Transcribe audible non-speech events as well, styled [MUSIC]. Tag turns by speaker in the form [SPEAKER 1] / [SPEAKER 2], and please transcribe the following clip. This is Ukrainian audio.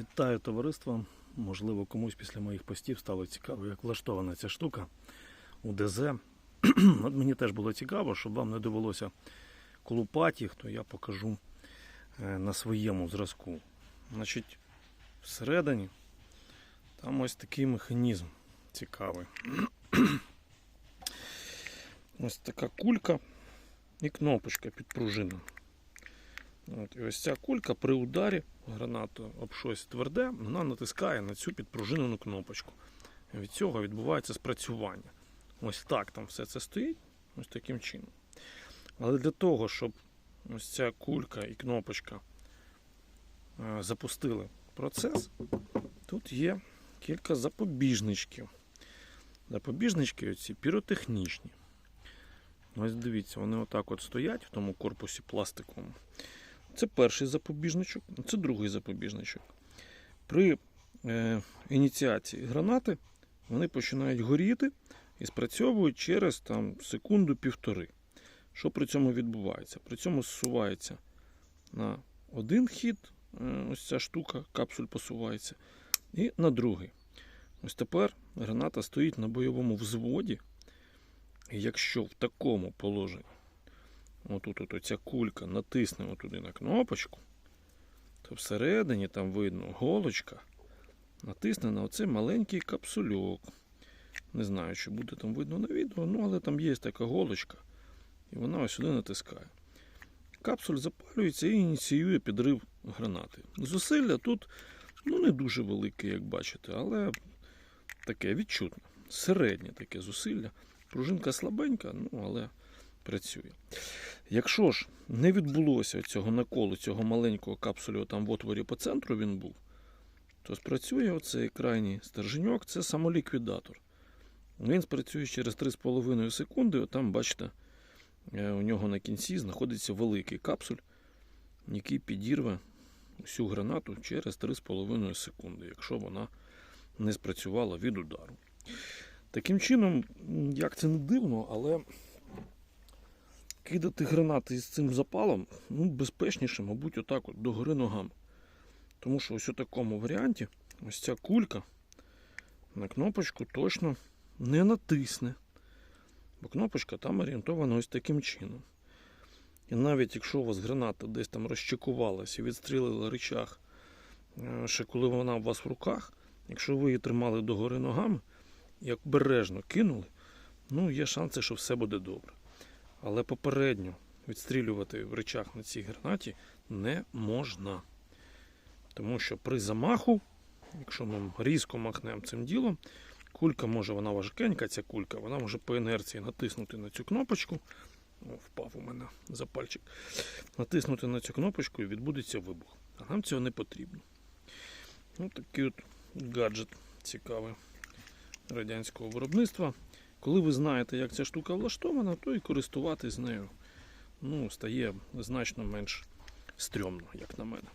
[SPEAKER 1] Вітаю товариство. Можливо, комусь після моїх постів стало цікаво, як влаштована ця штука у ДЗ. [CLEARS THROAT] От мені теж було цікаво, щоб вам не довелося колупати їх, то я покажу е, на своєму зразку. Значить, всередині там ось такий механізм цікавий. [CLEARS THROAT] Ось така кулька і кнопочка під пружиною. От, і ось ця кулька при ударі гранату об щось тверде, вона натискає на цю підпружинену кнопочку. Від цього відбувається спрацювання. Ось так там все це стоїть, ось таким чином. Але для того, щоб ось ця кулька і кнопочка е, запустили процес, тут є кілька запобіжничків. Запобіжнички оці піротехнічні. Ось дивіться, вони отак от стоять в тому корпусі пластиковому. Це перший запобіжничок, це другий запобіжничок. При е, ініціації гранати вони починають горіти і спрацьовують через там, секунду-півтори. Що при цьому відбувається? При цьому зсувається на один хід, е, ось ця штука, капсуль посувається, і на другий. Ось тепер граната стоїть на бойовому взводі. І якщо в такому положенні отут от оця кулька натисне туди на кнопочку, то всередині там видно голочка натисне на оцей маленький капсульок. Не знаю, чи буде там видно на відео, ну але там є така голочка, і вона ось сюди натискає. Капсуль запалюється і ініціює підрив гранати. Зусилля тут ну, не дуже велике, як бачите, але таке відчутне. Середнє таке зусилля. Пружинка слабенька, ну але працює. Якщо ж не відбулося цього наколу, цього маленького капсулю там в отворі по центру він був, то спрацює оцей крайній стерженьок, це самоліквідатор. Він спрацює через 3,5 секунди. Там, бачите, е, у нього на кінці знаходиться великий капсуль, який підірве всю гранату через 3,5 секунди, якщо вона не спрацювала від удару. Таким чином, як це не дивно, але кидати гранати із цим запалом ну, безпечніше, мабуть, отак от догори ногами. Тому що ось у такому варіанті ось ця кулька на кнопочку точно не натисне. Бо кнопочка там орієнтована ось таким чином. І навіть якщо у вас граната десь там розчекувалася і відстрілила речах, е, ще коли вона у вас в руках, якщо ви її тримали догори ногами, як бережно кинули, ну є шанси, що все буде добре. Але попередньо відстрілювати в речах на цій гранаті не можна. Тому що при замаху, якщо ми різко махнемо цим ділом, кулька може, вона важкенька, ця кулька, вона може по інерції натиснути на цю кнопочку. О, впав у мене запальчик. Натиснути на цю кнопочку і відбудеться вибух. А нам цього не потрібно. Ось такий от гаджет цікавий радянського виробництва. Коли ви знаєте, як ця штука влаштована, то і користуватись нею ну, стає значно менш стрьомно, як на мене.